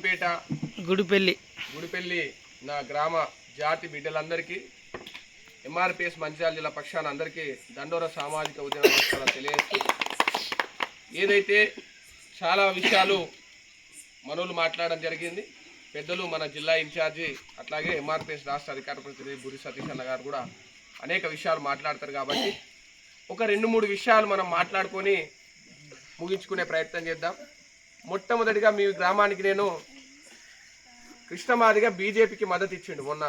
గుడిపేట గుడిపెల్లి. గుడిపల్లి నా గ్రామ జాతి బిడ్డలందరికీ ఎంఆర్పిఎస్ మంచిర్యాల జిల్లా పక్షాన అందరికీ దండోర సామాజిక ఉద్యమ నమస్కారాలు తెలియజేస్తూ ఏదైతే చాలా విషయాలు మనోళ్ళు మాట్లాడడం జరిగింది పెద్దలు మన జిల్లా ఇన్ఛార్జి అట్లాగే ఎంఆర్పిఎస్ రాష్ట్ర అధికార ప్రతినిధి బురి సతీష్ అన్న గారు కూడా అనేక విషయాలు మాట్లాడతారు కాబట్టి ఒక రెండు మూడు విషయాలు మనం మాట్లాడుకొని ముగించుకునే ప్రయత్నం చేద్దాం. మొట్టమొదటిగా మీ గ్రామానికి నేను కృష్ణమాదిగా బీజేపీకి మద్దతు ఇచ్చిండు మొన్న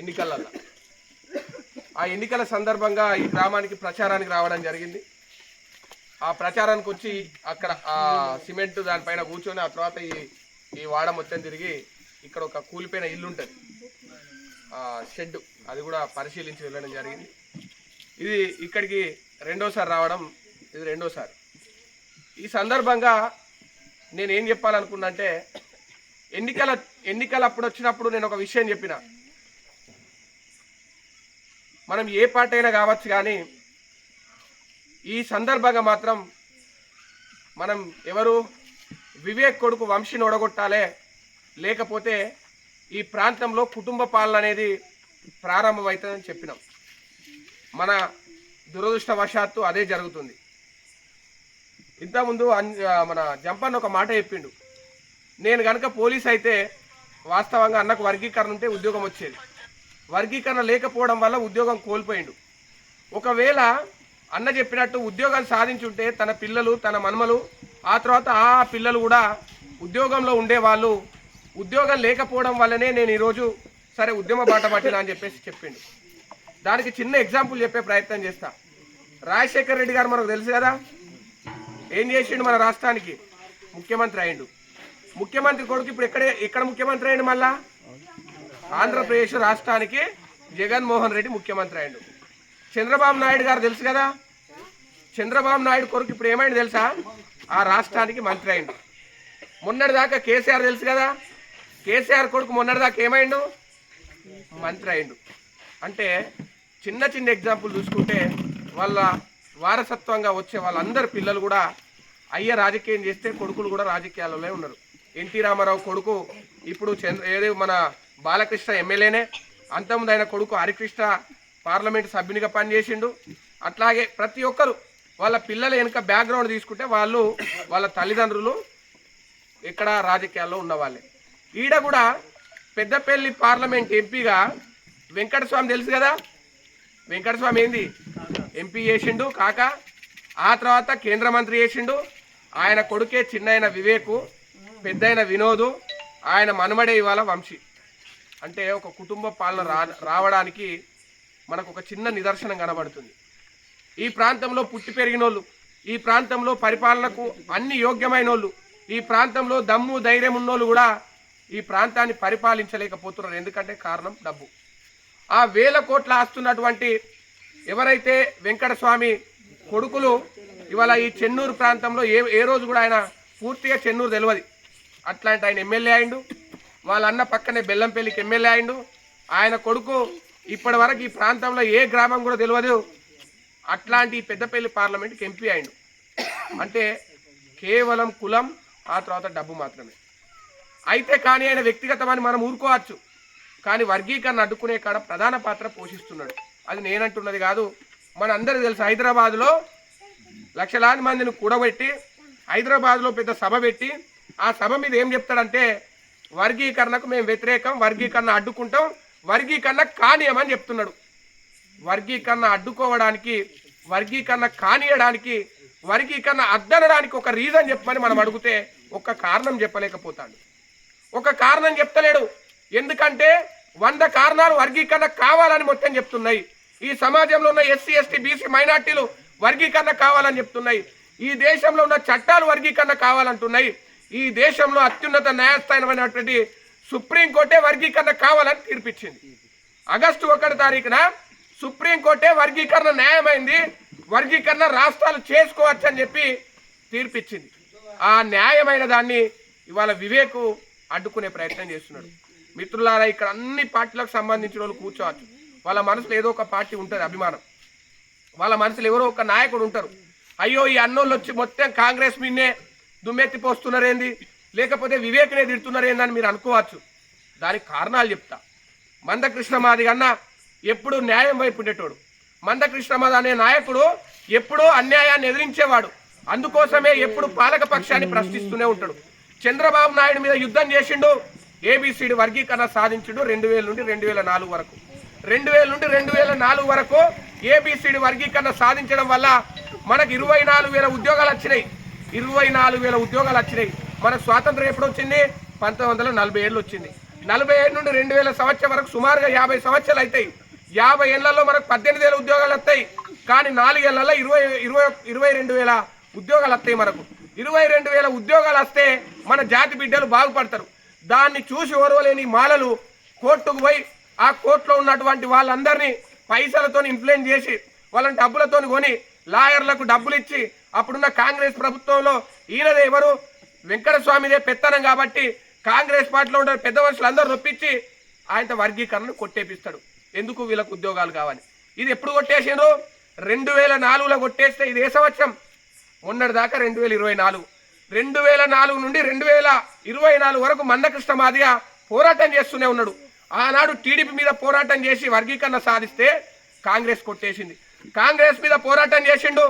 ఎన్నికలలో ఆ ఎన్నికల సందర్భంగా ఈ గ్రామానికి ప్రచారానికి రావడం జరిగింది. ఆ ప్రచారానికి వచ్చి అక్కడ ఆ సిమెంట్ దానిపైన కూర్చొని ఆ తర్వాత ఈ ఈ వాడ మొత్తం తిరిగి ఇక్కడ ఒక కూలిపోయిన ఇల్లు ఉంటుంది. ఆ షెడ్ అది కూడా పరిశీలించి వెళ్ళడం జరిగింది. ఇది ఇక్కడికి రెండోసారి రావడం ఇది రెండోసారి. ఈ సందర్భంగా నేను ఏం చెప్పాలనుకున్నా అంటే ఎన్నికల ఎన్నికలు అప్పుడు వచ్చినప్పుడు నేను ఒక విషయం చెప్పిన. మనం ఏ పార్టీ అయినా కావచ్చు కానీ ఈ సందర్భంగా మాత్రం మనం ఎవరు వివేక్ కొడుకు వంశీని ఒడగొట్టాలే లేకపోతే ఈ ప్రాంతంలో కుటుంబ పాలన అనేది ప్రారంభమవుతుందని చెప్పినాం. మన దురదృష్టవశాత్తు అదే జరుగుతుంది. ఇంతకుముందు అన్- మన జంపన్ ఒక మాట చెప్పిండు. నేను కనుక పోలీస్ అయితే వాస్తవంగా అన్నకు వర్గీకరణ ఉంటే ఉద్యోగం వచ్చేది. వర్గీకరణ లేకపోవడం వల్ల ఉద్యోగం కోల్పోయిండు. ఒకవేళ అన్న చెప్పినట్టు ఉద్యోగాలు సాధించుంటే తన పిల్లలు తన మనమలు ఆ తర్వాత ఆ పిల్లలు కూడా ఉద్యోగంలో ఉండేవాళ్ళు. ఉద్యోగం లేకపోవడం వల్లనే నేను ఈరోజు సరే ఉద్యమ బాట పట్టినా అని చెప్పేసి చెప్పిండు. దానికి చిన్న ఎగ్జాంపుల్ చెప్పే ప్రయత్నం చేస్తా. రాజశేఖర్ రెడ్డి గారు మనకు తెలుసు కదా? ఏం చేసిండు మన రాష్ట్రానికి? ముఖ్యమంత్రి అయిండు. ముఖ్యమంత్రి కొడుకు ఇప్పుడు ఎక్కడ ఎక్కడ ముఖ్యమంత్రి అయ్యండి మళ్ళా? ఆంధ్రప్రదేశ్ రాష్ట్రానికి జగన్మోహన్ రెడ్డి ముఖ్యమంత్రి అయిండు చంద్రబాబు నాయుడు గారు తెలుసు కదా? చంద్రబాబు నాయుడు కొడుకు ఇప్పుడు ఏమైంది తెలుసా? ఆ రాష్ట్రానికి మంత్రి అయిండు మొన్నటిదాకా కేసీఆర్ తెలుసు కదా? కేసీఆర్ కొడుకు మొన్నటిదాకా ఏమైండు? మంత్రి అయిండు అంటే చిన్న చిన్న ఎగ్జాంపుల్ చూసుకుంటే వాళ్ళ వారసత్వంగా వచ్చే వాళ్ళందరి పిల్లలు కూడా అయ్య రాజకీయం చేస్తే కొడుకులు కూడా రాజకీయాలలో ఉన్నారు. ఎన్టీ రామారావు కొడుకు ఇప్పుడు చంద్ర ఏది మన బాలకృష్ణ ఎమ్మెల్యేనే అంతకుముందు ఆయన కొడుకు హరికృష్ణ పార్లమెంట్ సభ్యునిగా పనిచేసిండు. అట్లాగే ప్రతి ఒక్కరు వాళ్ళ పిల్లల వెనుక బ్యాక్గ్రౌండ్ తీసుకుంటే వాళ్ళు వాళ్ళ తల్లిదండ్రులు ఇక్కడ రాజకీయాల్లో ఉన్నవాళ్ళే. ఈడ కూడా పెద్దపల్లి పార్లమెంట్ ఎంపీగా వెంకటస్వామి తెలుసు కదా? వెంకటస్వామి ఏంది? ఎంపీ చేసిండు కాక ఆ తర్వాత కేంద్ర మంత్రి చేసిండు. ఆయన కొడుకే చిన్నైన వివేకు. పెద్దయిన వినోదు ఆయన మనమడే ఇవాళ వంశీ. అంటే ఒక కుటుంబ పాలన రా రావడానికి మనకు ఒక చిన్న నిదర్శనం కనబడుతుంది. ఈ ప్రాంతంలో పుట్టి పెరిగినోళ్ళు ఈ ప్రాంతంలో పరిపాలనకు అన్ని యోగ్యమైన వాళ్ళు ఈ ప్రాంతంలో దమ్ము ధైర్యం ఉన్నోళ్ళు కూడా ఈ ప్రాంతాన్ని పరిపాలించలేకపోతున్నారు. ఎందుకంటే కారణం డబ్బు. ఆ వేల కోట్ల ఆస్తున్నటువంటి ఎవరైతే వెంకటస్వామి కొడుకులు ఇవాళ ఈ చెన్నూరు ప్రాంతంలో ఏ ఏ రోజు కూడా ఆయన పూర్తిగా చెన్నూరు తెలియదు అట్లాంటి ఆయన ఎమ్మెల్యే అయిండు. వాళ్ళ అన్న పక్కనే బెల్లంపల్లికి ఎమ్మెల్యే అయిండు. ఆయన కొడుకు ఇప్పటి వరకు ఈ ప్రాంతంలో ఏ గ్రామం కూడా తెలియదు. అట్లాంటి పెద్దపల్లి పార్లమెంట్కి ఎంపీ అయిండు. అంటే కేవలం కులం ఆ తర్వాత డబ్బు మాత్రమే. అయితే కానీ ఆయన వ్యక్తిగతమని మనం ఊరుకోవచ్చు. కానీ వర్గీకరణ అడ్డుకునే కాడ ప్రధాన పాత్ర పోషిస్తున్నాడు. అది నేనంటున్నది కాదు. మన అందరూ తెలుసు హైదరాబాద్లో లక్షలాది మందిని కూడబెట్టి హైదరాబాద్లో పెద్ద సభ పెట్టి ఆ సభ మీద ఏం చెప్తాడంటే వర్గీకరణకు మేము వ్యతిరేకం వర్గీకరణ అడ్డుకుంటాం వర్గీకరణ కానీయమని చెప్తున్నాడు. వర్గీకరణ అడ్డుకోవడానికి వర్గీకరణ కానియడానికి వర్గీకరణ అద్దనడానికి ఒక రీజన్ చెప్పమని మనం అడిగితే ఒక కారణం చెప్పలేకపోతాడు. ఒక కారణం చెప్తలేడు. ఎందుకంటే వంద కారణాలు వర్గీకరణ కావాలని మొత్తం చెప్తున్నాయి. ఈ సమాజంలో ఉన్న ఎస్సీ ఎస్టీ బీసీ మైనార్టీలు వర్గీకరణ కావాలని చెప్తున్నాయి. ఈ దేశంలో ఉన్న చట్టాలు వర్గీకరణ కావాలంటున్నాయి. ఈ దేశంలో అత్యున్నత న్యాయస్థానమైనటువంటి సుప్రీంకోర్టే వర్గీకరణ కావాలని తీర్పిచ్చింది. ఆగస్టు ఒకటి తారీఖున సుప్రీంకోర్టే వర్గీకరణ న్యాయమైంది. వర్గీకరణ రాష్ట్రాలు చేసుకోవచ్చు అని చెప్పి తీర్పిచ్చింది. ఆ న్యాయమైన దాన్ని ఇవాళ వివేకు అడ్డుకునే ప్రయత్నం చేస్తున్నాడు. మిత్రులారా ఇక్కడ అన్ని పార్టీలకు సంబంధించిన వాళ్ళు కూర్చోవచ్చు. వాళ్ళ మనసులో ఏదో ఒక పార్టీ ఉంటుంది అభిమానం. వాళ్ళ మనసులో ఎవరో ఒక నాయకుడు ఉంటారు. అయ్యో ఈ అన్నోళ్ళు వచ్చి మొత్తం కాంగ్రెస్ మీన్నే దుమ్మెత్తి పోస్తున్నారేంది లేకపోతే వివేకనే తిడుతున్నారు మీరు అనుకోవచ్చు. దానికి కారణాలు చెప్తా. మందకృష్ణ మాది కన్నా ఎప్పుడు న్యాయం వైపు ఉండేటోడు. మందకృష్ణ మాది అనే నాయకుడు ఎప్పుడూ అన్యాయాన్ని ఎదిరించేవాడు. అందుకోసమే ఎప్పుడు పాలక పక్షాన్ని ప్రశ్నిస్తూనే ఉంటాడు. చంద్రబాబు నాయుడు మీద యుద్ధం చేసిండు ఏబిసిడి వర్గీకరణ సాధించిండు రెండు వేల నుండి రెండు వేల నాలుగు వరకు. రెండు వేల నుండి రెండు వేల నాలుగు వరకు ఏబిసిడి వర్గీకరణ సాధించడం వల్ల మనకు ఇరవై నాలుగు వేల ఉద్యోగాలు వచ్చినాయి. ఇరవై నాలుగు వేల ఉద్యోగాలు వచ్చినాయి. మనకు స్వాతంత్రం ఎప్పుడు వచ్చింది? పంతొమ్మిది వందల నలభై ఏళ్ళు వచ్చింది. నలభై ఏడు నుండి రెండు వేల సంవత్సరం వరకు సుమారుగా యాభై సంవత్సరాలు అవుతాయి యాభై ఏళ్ళలో మనకు పద్దెనిమిది వేల ఉద్యోగాలు వస్తాయి. కానీ నాలుగేళ్ళలో ఇరవై ఇరవై ఇరవై రెండు వేల ఉద్యోగాలు వస్తాయి మనకు. ఇరవై రెండు వేల ఉద్యోగాలు వస్తే మన జాతి బిడ్డలు బాగుపడతారు. దాన్ని చూసి ఓర్వలేని మాలలు కోర్టుకు పోయి ఆ కోర్టులో ఉన్నటువంటి వాళ్ళందరినీ పైసలతో ఇన్ఫ్లుయెన్స్ చేసి వాళ్ళని డబ్బులతో కొని లాయర్లకు డబ్బులు ఇచ్చి అప్పుడున్న కాంగ్రెస్ ప్రభుత్వంలో ఈయనది ఎవరు? వెంకటస్వామిదే పెత్తనం కాబట్టి కాంగ్రెస్ పార్టీలో ఉండే పెద్ద మనుషులు అందరూ నొప్పించి ఆయన వర్గీకరణను కొట్టేపిస్తాడు. ఎందుకు వీళ్ళకు ఉద్యోగాలు కావాలి? ఇది ఎప్పుడు కొట్టేసారు రెండు వేల నాలుగులో కొట్టేస్తే ఇది ఏ సంవత్సరం. మొన్నటి దాకా రెండు వేల ఇరవై నాలుగు. రెండు వేల నాలుగు నుండి రెండు వేల ఇరవై నాలుగు వరకు మందకృష్ణ మాదిగా పోరాటం చేస్తూనే ఉన్నాడు. ఆనాడు టీడీపీ మీద పోరాటం చేసి వర్గీకరణ సాధిస్తే కాంగ్రెస్ కొట్టేసింది. కాంగ్రెస్ మీద పోరాటం చేసిండు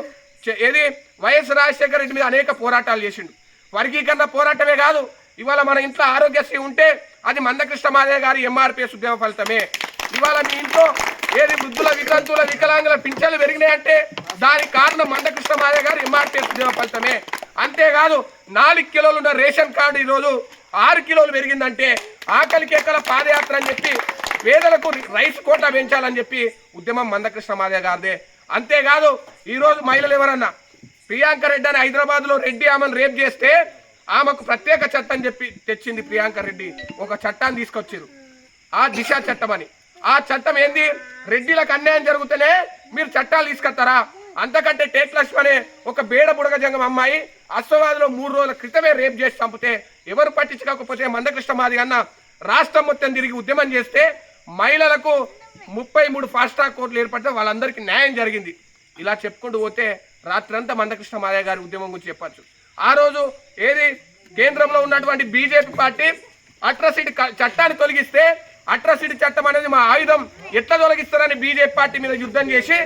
ఏది? వైఎస్ రాజశేఖర రెడ్డి మీద అనేక పోరాటాలు చేసిండు. వర్గీకరణ పోరాటమే కాదు ఇవాళ మన ఇంట్లో ఆరోగ్యశ్రీ ఉంటే అది మందకృష్ణ మాదే గారి ఎంఆర్పిఎస్ ఉద్యమ ఫలితమే. ఇవాళ మీ ఇంట్లో ఏది వృద్ధుల వికలాంతుల వికలాంగుల పింఛన్లు పెరిగినాయంటే దానికి కారణం మందకృష్ణ మాదే గారు ఎంఆర్పిఎస్ ఉద్యమ ఫలితమే. అంతేకాదు నాలుగు కిలోలు ఉన్న రేషన్ కార్డు ఈరోజు ఆరు కిలోలు పెరిగిందంటే ఆకలికి ఎక్కల పాదయాత్ర అని చెప్పి పేదలకు రైస్ కోట పెంచాలని చెప్పి ఉద్యమం మందకృష్ణ మాదే గారిదే. అంతేకాదు ఈరోజు మహిళలు ఎవరన్నా? ప్రియాంక రెడ్డి అని హైదరాబాద్లో రెడ్డి ఆమెను రేప్ చేస్తే ఆమెకు ప్రత్యేక చట్టం చెప్పి తెచ్చింది ప్రియాంక రెడ్డి. ఒక చట్టాన్ని తీసుకొచ్చారు ఆ దిశ చట్టం అని. ఆ చట్టం ఏంది? రెడ్డిలకు అన్యాయం జరిగితేనే మీరు చట్టాలు తీసుకొస్తారా? అంతకంటే టేక్ లక్ష్మణే ఒక బేడ బుడగ జంగం అమ్మాయి అశ్వవాద్లో మూడు రోజుల క్రితమే రేప్ చేసి చంపితే ఎవరు పట్టించుకోకపోతే మందకృష్ణ మాది అన్న రాష్ట్రం మొత్తం తిరిగి ఉద్యమం చేస్తే మహిళలకు ముప్పై మూడు ఫాస్ట్ ట్రాక్ కోర్టులు ఏర్పడితే వాళ్ళందరికీ న్యాయం జరిగింది. ఇలా చెప్పుకుంటూ పోతే రాత్రంతా మందకృష్ణ మాదయ్య గారి ఉద్యమం గురించి చెప్పచ్చు. ఆ రోజు ఏది? కేంద్రంలో ఉన్నటువంటి బీజేపీ పార్టీ అట్రాసిటీ క- చట్టాన్ని తొలగిస్తే అట్రాసిటీ చట్టం అనేది మా ఆయుధం. ఎట్లా తొలగిస్తారని బీజేపీ పార్టీ మీద యుద్ధం చేసి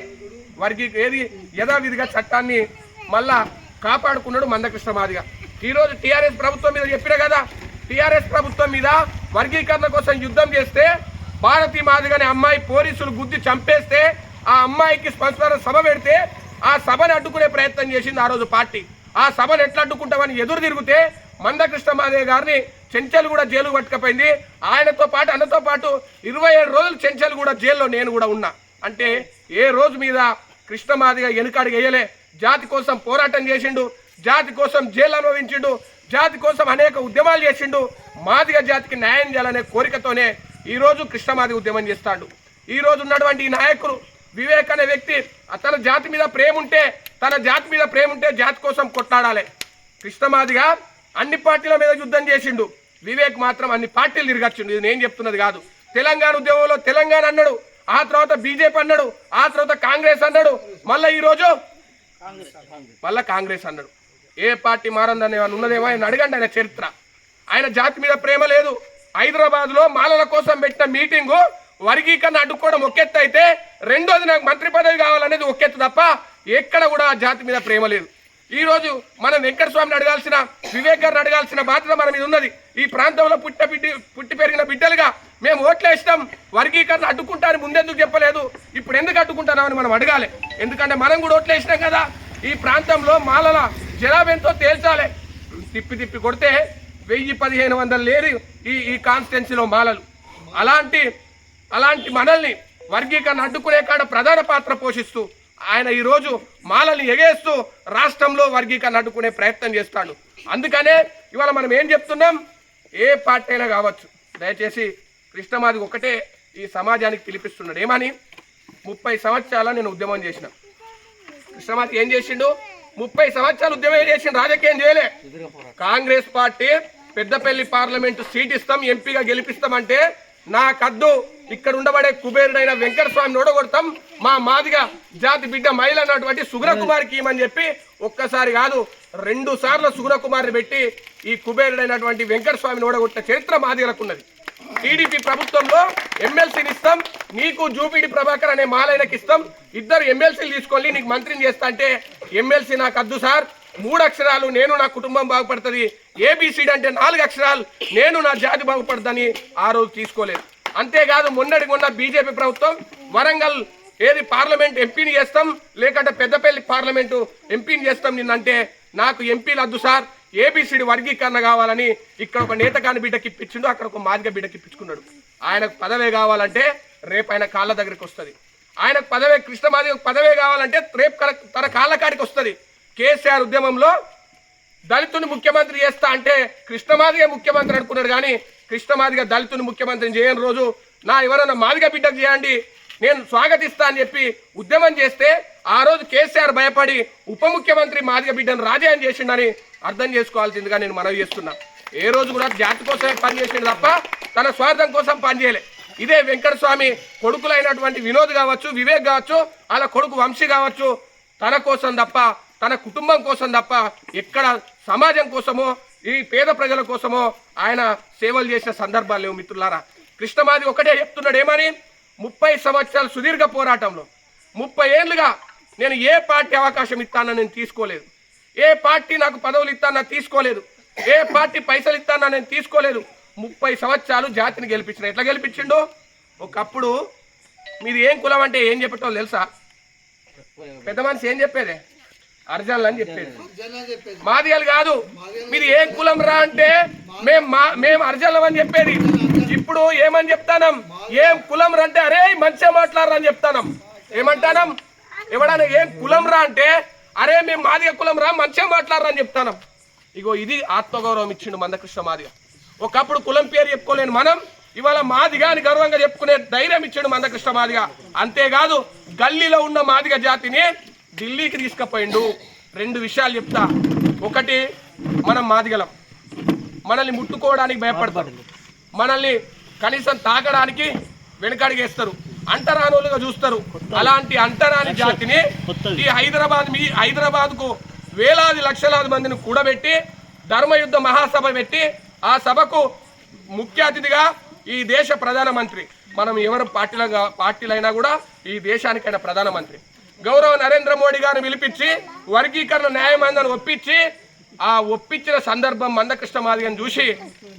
వారికి ఏది? యథావిధిగా చట్టాన్ని మళ్ళా కాపాడుకున్నాడు మందకృష్ణ మాదిగా. ఈరోజు టీఆర్ఎస్ ప్రభుత్వం మీద చెప్పిన కదా? టీఆర్ఎస్ ప్రభుత్వం మీద వర్గీకరణ కోసం యుద్ధం చేస్తే భారతీ మాదిగనే అమ్మాయి పోలీసులు గుద్ది చంపేస్తే ఆ అమ్మాయికి స్పందన సభ పెడితే ఆ సభను అడ్డుకునే ప్రయత్నం చేసింది ఆ రోజు పార్టీ. ఆ సభను ఎట్లా అడ్డుకుంటామని ఎదురు తిరిగితే మందకృష్ణ మాదేవి గారిని చెంచల్ కూడా జైలు పట్టుకపోయింది. ఆయనతో పాటు అన్నతో పాటు ఇరవై ఏడు రోజులు చెంచల్ కూడా జైల్లో నేను కూడా ఉన్నా. అంటే ఏ రోజు మీద కృష్ణమాదిగా వెనుకాడికి వేయలే. జాతి కోసం పోరాటం చేసిండు జాతి కోసం జైలు అనుభవించిండు జాతి కోసం అనేక ఉద్యమాలు చేసిండు. మాదిగ జాతికి న్యాయం చేయాలనే కోరికతోనే ఈరోజు కృష్ణమాది ఉద్యమం చేస్తాడు. ఈరోజు ఉన్నటువంటి ఈ నాయకులు వివేక్ అనే వ్యక్తి తన జాతి మీద ప్రేమ ఉంటే తన జాతి మీద ప్రేమ ఉంటే జాతి కోసం కొట్లాడాలి. కృష్ణమాదిగా అన్ని పార్టీల మీద యుద్ధం చేసిండు. వివేక్ మాత్రం అన్ని పార్టీలు తిరగచ్చిండు. ఇది నేను చెప్తున్నది కాదు. తెలంగాణ ఉద్యమంలో తెలంగాణ అన్నాడు. ఆ తర్వాత బీజేపీ అన్నాడు. ఆ తర్వాత కాంగ్రెస్ అన్నాడు. మళ్ళీ ఈరోజు మళ్ళీ మళ్ళా కాంగ్రెస్ అన్నాడు. ఏ పార్టీ మారందని ఉన్నదేమో ఆయన అడగండి ఆయన చరిత్ర. ఆయన జాతి మీద ప్రేమ లేదు. హైదరాబాద్లో మాలల కోసం పెట్టిన మీటింగు వర్గీకరణ అడ్డుకోవడం ఒకెత్తు అయితే రెండోది నాకు మంత్రి పదవి కావాలనేది ఒకెత్తు తప్ప ఎక్కడ కూడా జాతి మీద ప్రేమ లేదు. ఈరోజు మనం వెంకటస్వామిని అడగాల్సిన వివేక్ గారిని అడగాల్సిన బాధ్యత మన మీద ఉన్నది. ఈ ప్రాంతంలో పుట్ట బిడ్డి పుట్టి పెరిగిన బిడ్డలుగా మేము ఓట్లేసినాం వర్గీకరణ అడ్డుకుంటారని ముందెందుకు చెప్పలేదు. ఇప్పుడు ఎందుకు అడ్డుకుంటున్నామని మనం అడగాలి. ఎందుకంటే మనం కూడా ఓట్లేసినాం కదా. ఈ ప్రాంతంలో మాలల జనాభా ఎంతో తేల్చాలి. తిప్పి తిప్పి కొడితే వెయ్యి పదిహేను వందలు లేరు ఈ ఈ కాన్స్టిట్యున్సీలో మాలలు. అలాంటి అలాంటి మనల్ని వర్గీకరణ అడ్డుకునే కాడ ప్రధాన పాత్ర పోషిస్తూ ఆయన ఈరోజు మాలని ఎగేస్తూ రాష్ట్రంలో వర్గీకరణ అడ్డుకునే ప్రయత్నం చేస్తాడు. అందుకనే ఇవాళ మనం ఏం చెప్తున్నాం? ఏ పార్టీ అయినా కావచ్చు. దయచేసి కృష్ణమాది ఒకటే ఈ సమాజానికి పిలిపిస్తున్నాడు. ఏమని? ముప్పై సంవత్సరాల నేను ఉద్యమం చేసిన. కృష్ణమాది ఏం చేసిండు? ముప్పై సంవత్సరాలు ఉద్యమం చేసిండు. రాజకీయం చేయలే. Congress party Peddapalli parliament seat ఇస్తాం ఎంపీగా గెలిపిస్తామంటే నాకద్దు ఇక్కడ ఉండబడే కుబేరుడైన వెంకట స్వామిని ఓడగొడతాం. మా మాదిగా జాతి బిడ్డ మహిళ అన్నటువంటి సుగ్ర ఇమని ఇమ్మని చెప్పి ఒక్కసారి కాదు రెండు సార్లు సుగుణకుమార్ని పెట్టి ఈ కుబేరుడైనటువంటి వెంకట స్వామిని ఓడగొట్టిన చరిత్ర మాదిగలకు టీడీపీ ప్రభుత్వంలో ఎమ్మెల్సీని ఇస్తాం నీకు జూపీడి ప్రభాకర్ అనే మాలైనకి ఇస్తాం. ఇద్దరు ఎమ్మెల్సీలు తీసుకొని నీకు మంత్రిని చేస్తా అంటే ఎమ్మెల్సీ నాకు అద్దు సార్ మూడు అక్షరాలు నేను నా కుటుంబం బాగుపడుతుంది. ఏబిసిడి అంటే నాలుగు అక్షరాలు నేను నా జాతి బాగుపడుతుందని ఆ రోజు తీసుకోలేదు. అంతేకాదు మొన్నటి మొన్న బీజేపీ ప్రభుత్వం వరంగల్ ఏది పార్లమెంట్ ఎంపీని చేస్తాం లేకంటే పెద్దపల్లి పార్లమెంటు ఎంపీని చేస్తాం నిన్నంటే నాకు ఎంపీలు వద్దు సార్ ఏబిసిడి వర్గీకరణ కావాలని ఇక్కడ ఒక నేతకాని బిడ్డకి ఇప్పించిండు అక్కడ ఒక మాదిగ బిడ్డకి ఇప్పించుకున్నాడు. ఆయనకు పదవే కావాలంటే రేపు ఆయన కాళ్ళ దగ్గరికి వస్తుంది. ఆయనకు పదవే కృష్ణమాదిగ పదవే కావాలంటే రేపు తన కాళ్ళ కాడికి వస్తుంది. కేసీఆర్ ఉద్యమంలో దళితుని ముఖ్యమంత్రి చేస్తా అంటే కృష్ణమాదిగా ముఖ్యమంత్రి అనుకున్నాడు కానీ కృష్ణమాదిగా దళితుని ముఖ్యమంత్రిని చేయని రోజు నా ఎవరైనా మాదిగ బిడ్డకు చేయండి నేను స్వాగతిస్తా అని చెప్పి ఉద్యమం చేస్తే ఆ రోజు కేసీఆర్ భయపడి ఉప ముఖ్యమంత్రి మాదిగ బిడ్డను రాజీనామా చేసిండని అర్థం చేసుకోవాల్సిందిగా నేను మనవి చేస్తున్నా. ఏ రోజు కూడా జాతి కోసమే పనిచేసిండు తప్ప తన స్వార్థం కోసం పనిచేయలే ఇదే వెంకటస్వామి కొడుకులైనటువంటి వినోద్ కావచ్చు వివేక్ కావచ్చు అలా కొడుకు వంశీ కావచ్చు తన కోసం తప్ప తన కుటుంబం కోసం తప్ప ఎక్కడ సమాజం కోసమో ఈ పేద ప్రజల కోసమో ఆయన సేవలు చేసిన సందర్భాలు లేవు మిత్రులారా. కృష్ణమాది ఒకటే చెప్తున్నాడు ఏమని? ముప్పై సంవత్సరాల సుదీర్ఘ పోరాటంలో ముప్పై ఏళ్ళుగా నేను ఏ పార్టీ అవకాశం ఇస్తానని నేను తీసుకోలేదు. ఏ పార్టీ నాకు పదవులు ఇస్తానని తీసుకోలేదు. ఏ పార్టీ పైసలు ఇస్తానని నేను తీసుకోలేదు. ముప్పై సంవత్సరాలు జాతిని గెలిపించిన ఎట్లా గెలిపించిండు? ఒకప్పుడు మీది ఏం కులం అంటే ఏం చెప్పటో తెలుసా? పెద్ద మనిషి ఏం చెప్పేదే? అర్జన్లు అని చెప్పేది. మాదిగలు కాదు. మీది ఏం కులం రా అంటే మేం మా మేము అర్జన్లం అని చెప్పేది. ఇప్పుడు ఏమని చెప్తానం? ఏం కులం రా అంటే అరే మంచిగా మాట్లాడరా అని చెప్తానం. ఏమంటానం? ఎవడన్నా ఏం కులం రా అంటే అరే మేము మాదిగ కులం రా మంచిగా మాట్లాడరా అని చెప్తానం. ఇగో ఇది ఆత్మగౌరవం ఇచ్చిండు మందకృష్ణ మాదిగ. ఒకప్పుడు కులం పేరు చెప్పుకోలేని మనం ఇవాళ మాదిగా అని గర్వంగా చెప్పుకునే ధైర్యం ఇచ్చాడు మందకృష్ణ మాదిగ. అంతేకాదు గల్లీలో ఉన్న మాదిగ జాతిని ఢిల్లీకి తీసుకుపోయిండు. రెండు విషయాలు చెప్తా. ఒకటి మనం మాదిగలం. మనల్ని ముట్టుకోవడానికి భయపడతారు మనల్ని కనీసం తాగడానికి వెనకడిగేస్తారు అంటరానులుగా చూస్తారు. అలాంటి అంటరాని జాతిని ఈ హైదరాబాద్ మీ హైదరాబాద్కు వేలాది లక్షలాది మందిని కూడబెట్టి ధర్మయుద్ధ మహాసభ పెట్టి ఆ సభకు ముఖ్య అతిథిగా ఈ దేశ ప్రధానమంత్రి మనం ఎవరు పార్టీల పార్టీలైనా కూడా ఈ దేశానికైనా ప్రధానమంత్రి. గౌరవ నరేంద్ర మోడీ గారిని పిలిపించి వర్గీకరణ న్యాయమందని ఒప్పించి ఆ ఒప్పించిన సందర్భం మందకృష్ణ మాదిగని చూసి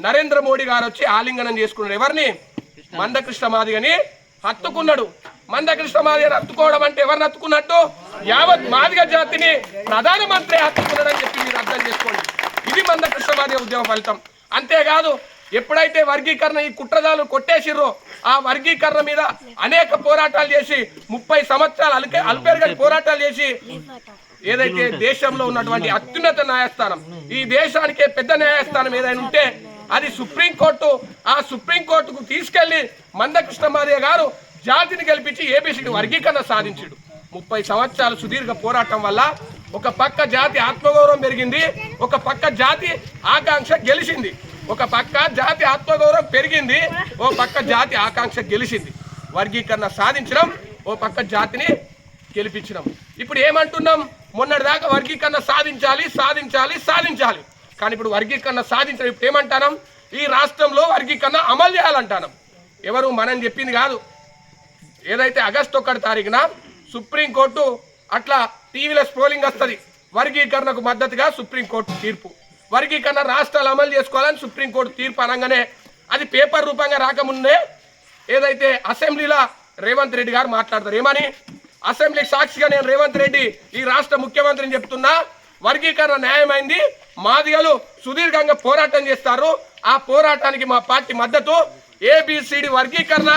నరేంద్ర మోడీ గారు వచ్చి ఆలింగనం చేసుకున్నాడు ఎవరిని? మందకృష్ణ మాదిగని హత్తుకున్నాడు. మందకృష్ణ మాదిగని హత్తుకోవడం అంటే ఎవరిని హత్తుకున్నట్టు? యావత్ మాదిగ జాతిని ప్రధానమంత్రి హత్తుకున్నాడని చెప్పి మీరు అర్థం చేసుకోండి. ఇది మందకృష్ణ మాదిగ ఉద్యమ ఫలితం. అంతేకాదు ఎప్పుడైతే వర్గీకరణ ఈ కుట్రదాలు కొట్టేసిర్రో ఆ వర్గీకరణ మీద అనేక పోరాటాలు చేసి ముప్పై సంవత్సరాలు అలికే అల్పేరుగని పోరాటాలు చేసి ఏదైతే దేశంలో ఉన్నటువంటి అత్యున్నత న్యాయస్థానం ఈ దేశానికే పెద్ద న్యాయస్థానం ఏదైనా ఉంటే అది సుప్రీంకోర్టు ఆ సుప్రీంకోర్టుకు తీసుకెళ్ళి మందకృష్ణ మాదిగ గారు జాతిని గెలిపించి ఏబిసిడి వర్గీకరణ సాధించాడు. ముప్పై సంవత్సరాలు సుదీర్ఘ పోరాటం వల్ల ఒక పక్క జాతి ఆత్మగౌరవం పెరిగింది ఒక పక్క జాతి ఆకాంక్ష గెలిచింది. ఒక పక్క జాతి ఆత్మగౌరవం పెరిగింది ఓ పక్క జాతి ఆకాంక్ష గెలిచింది. వర్గీకరణ సాధించడం ఓ పక్క జాతిని గెలిపించడం. ఇప్పుడు ఏమంటున్నాం? మొన్నటిదాకా వర్గీకరణ సాధించాలి సాధించాలి సాధించాలి. కానీ ఇప్పుడు వర్గీకరణ సాధించడం ఇప్పుడు ఏమంటానం? ఈ రాష్ట్రంలో వర్గీకరణ అమలు చేయాలంటానం. ఎవరు మనం చెప్పింది కాదు. ఏదైతే ఆగస్టు ఒకటి తారీఖున సుప్రీంకోర్టు అట్లా టీవీలో స్క్రోలింగ్ వస్తుంది. వర్గీకరణకు మద్దతుగా సుప్రీంకోర్టు తీర్పు. వర్గీకరణ రాష్ట్రాలు అమలు చేసుకోవాలని సుప్రీంకోర్టు తీర్పు అనగానే అది పేపర్ రూపంగా రాకముందే ఏదైతే అసెంబ్లీలో రేవంత్ రెడ్డి గారు మాట్లాడతారు. ఏమని? అసెంబ్లీ సాక్షిగా నేను రేవంత్ రెడ్డి ఈ రాష్ట్ర ముఖ్యమంత్రిని చెప్తున్నా వర్గీకరణ న్యాయమైంది మాదిగలు సుదీర్ఘంగా పోరాటం చేస్తారు. ఆ పోరాటానికి మా పార్టీ మద్దతు. ఏబిసిడి వర్గీకరణ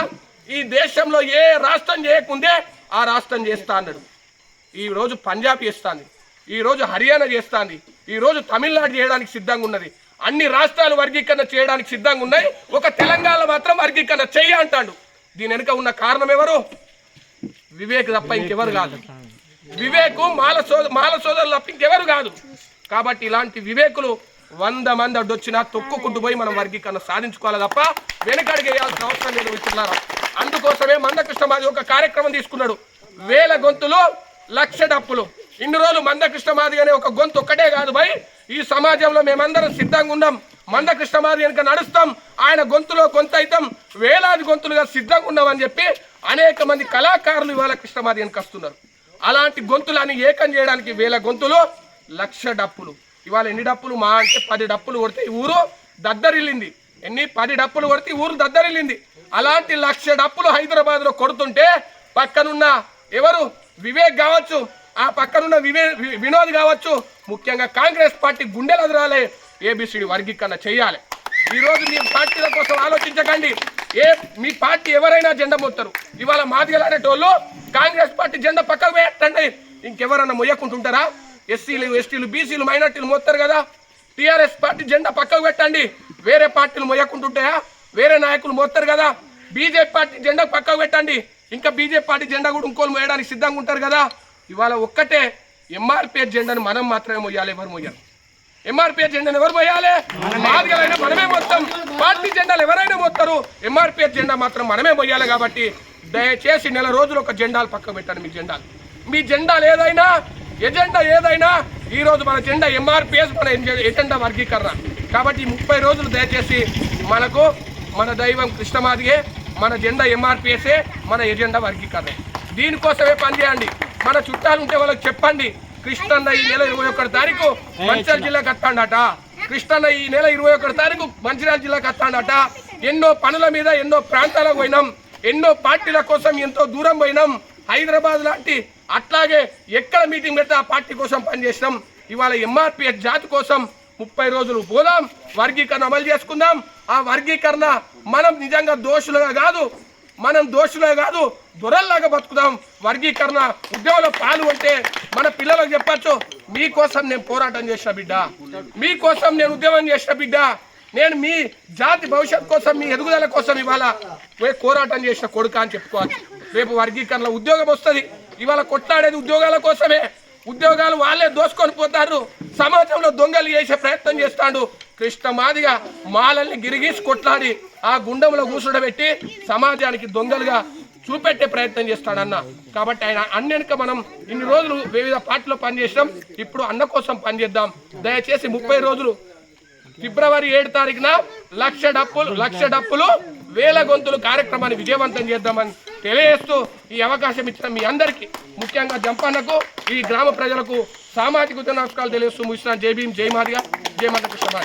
ఈ దేశంలో ఏ రాష్ట్రం చేయకుందే ఆ రాష్ట్రం చేస్తా అన్నాడు. ఈరోజు పంజాబ్ చేస్తాంది ఈరోజు హర్యానా చేస్తాంది ఈ రోజు తమిళనాడు చేయడానికి సిద్ధంగా ఉన్నది. అన్ని రాష్ట్రాలు వర్గీకరణ చేయడానికి సిద్ధంగా ఉన్నాయి. ఒక తెలంగాణ మాత్రం వర్గీకరణ చెయ్య అంటాడు. దీని వెనుక ఉన్న కారణం ఎవరు? వివేక్ తప్ప ఇంకెవరు కాదు. వివేక్ మాల సోద మాల సోదరులు తప్ప ఇంకెవరు కాదు. కాబట్టి ఇలాంటి వివేకులు వంద మంది అడ్డొచ్చినా తొక్కుకుంటూ పోయి మనం వర్గీకరణ సాధించుకోవాలి తప్ప వెనకడికి వేయాల్సిన అవసరం లేదు మిత్రులారా. అందుకోసమే మందకృష్ణ మాది ఒక కార్యక్రమం తీసుకున్నాడు. వేల గొంతులు లక్ష డప్పులు. ఇన్ని రోజులు మంద కృష్ణమాది అనే ఒక గొంతు ఒక్కటే కాదు భయ్. ఈ సమాజంలో మేమందరం సిద్ధంగా ఉన్నాం మంద మాది వెనుక నడుస్తాం ఆయన గొంతులో గొంతు అవుతాం వేలాది గొంతులుగా సిద్ధంగా ఉన్నామని చెప్పి అనేక మంది కళాకారులు ఇవాళ కృష్ణమాది వెనుక వస్తున్నారు. అలాంటి గొంతులని ఏకం చేయడానికి వేల గొంతులు లక్ష డప్పులు. ఇవాళ ఎన్ని డప్పులు? మా అంటే పది డప్పులు కొడితే ఈ ఊరు దద్దరిల్లింది. ఎన్ని? పది డప్పులు కొడితే ఈ ఊరు దద్దరిల్లింది. అలాంటి లక్ష డప్పులు హైదరాబాద్లో కొడుతుంటే పక్కనున్న ఎవరు? వివేక్ కావచ్చు ఆ పక్కనున్న వివే వినోద్ కావచ్చు. ముఖ్యంగా కాంగ్రెస్ పార్టీ గుండెలు అదరాలే. ఏబిసిడి వర్గీకరణ చేయాలి. ఈరోజు మీ పార్టీల కోసం ఆలోచించకండి. ఏ మీ పార్టీ ఎవరైనా జెండా మోస్తారు. ఇవాళ మాదిగలు అనేటోళ్ళు కాంగ్రెస్ పార్టీ జెండా పక్కకు పెట్టండి ఇంకెవరన్నా మొయ్యకుంటుంటారా? ఎస్సీలు ఎస్టీలు బీసీలు మైనార్టీలు మోస్తారు కదా. టీఆర్ఎస్ పార్టీ జెండా పక్కకు పెట్టండి. వేరే పార్టీలు మొయ్యకుంటుంటాయా? వేరే నాయకులు మోస్తారు కదా. బీజేపీ పార్టీ జెండా పక్కకు పెట్టండి. ఇంకా బీజేపీ పార్టీ జెండా కూడా ఇంకోలు మోయడానికి సిద్ధంగా ఉంటారు కదా. ఇవాళ ఒక్కటే ఎంఆర్పీ జెండాను మనం మాత్రమే మొయ్యాలి ఎవరు మొయ్యాలి ఎంఆర్పీ జెండాను ఎవరు మోయాలి? మాదిగలైనా మనమే మొత్తం. పార్టీ జెండాలు ఎవరైనా మోస్తారు ఎంఆర్పీ జెండా మాత్రం మనమే మొయ్యాలి కాబట్టి దయచేసి నెల రోజులు ఒక జెండాలు పక్కకు పెట్టండి మీ జెండాలు. మీ జెండాలు ఏదైనా ఎజెండా ఏదైనా ఈ రోజు మన జెండా ఎంఆర్పిఎస్ మన ఎజె- ఎజెండా వర్గీకరణ. కాబట్టి ముప్పై రోజులు దయచేసి మనకు మన దైవం కృష్ణమాదిగే మన జెండా ఎంఆర్పిఎస్ఏ మన ఎజెండా వర్గీకరణ. దీనికోసమే పనిచేయండి. మన చుట్టాలు ఉంటే వాళ్ళకి చెప్పండి. కృష్ణన్న ఈ నెల ఇరవై ఒకటి తారీఖు మంచిర్యాల జిల్లాకి వస్తాడట కృష్ణన్న ఈ నెల ఇరవై ఒకటి తారీఖు మంచిర్యాల జిల్లాకి వస్తాడట ఎన్నో పనుల మీద ఎన్నో ప్రాంతాలకు పోయినాం. ఎన్నో పార్టీల కోసం ఎంతో దూరం పోయినాం. హైదరాబాద్ లాంటి అట్లాగే ఎక్కడ మీటింగ్ పెడితే ఆ పార్టీ కోసం పనిచేసినాం. ఇవాళ ఎంఆర్పిఎస్ జాతి కోసం ముప్పై రోజులు పోదాం. వర్గీకరణ అమలు చేసుకుందాం. ఆ వర్గీకరణ మనం నిజంగా దోషులుగా కాదు మనం దోషులే కాదు దొరల్లాగా బతుకుదాం. వర్గీకరణ ఉద్యమంలో పాలు అంటే మన పిల్లలకు చెప్పచ్చు మీకోసం నేను పోరాటం చేసిన బిడ్డ. మీకోసం నేను ఉద్యమం చేసిన బిడ్డ. నేను మీ జాతి భవిష్యత్ కోసం మీ ఎదుగుదల కోసం ఇవాళ రేపు పోరాటం చేసిన కొడుక అని చెప్పుకోవాలి. రేపు వర్గీకరణ ఉద్యోగం వస్తుంది. ఇవాళ కొట్లాడేది ఉద్యోగాల కోసమే. ఉద్యోగాలు వాళ్ళే దోసుకొని పోతారు. సమాజంలో దొంగలు చేసే ప్రయత్నం చేస్తాడు. కృష్ణ మాదిగా మాలల్ని గిరిగీసి కొట్లాడి ఆ గుండంలో కూసుడబెట్టి సమాజానికి దొంగలుగా చూపెట్టే ప్రయత్నం చేస్తాడన్న. కాబట్టి ఆయన అన్నెనుక మనం ఇన్ని రోజులు వివిధ పార్టీలో పనిచేసినాం. ఇప్పుడు అన్న కోసం పనిచేద్దాం దయచేసి ముప్పై రోజులు ఫిబ్రవరి ఏడు తారీఖున లక్ష డప్పులు లక్ష డప్పులు వేల గొంతులు కార్యక్రమాన్ని విజయవంతం చేద్దామని తెలియజేస్తూ ఈ అవకాశం ఇచ్చిన మీ అందరికీ ముఖ్యంగా జంపన్నకు ఈ గ్రామ ప్రజలకు సామాజిక నమస్కారాలు తెలియజేస్తూ ముగిసిన జై భీం జై మాదిగా జై మాత కృష్ణ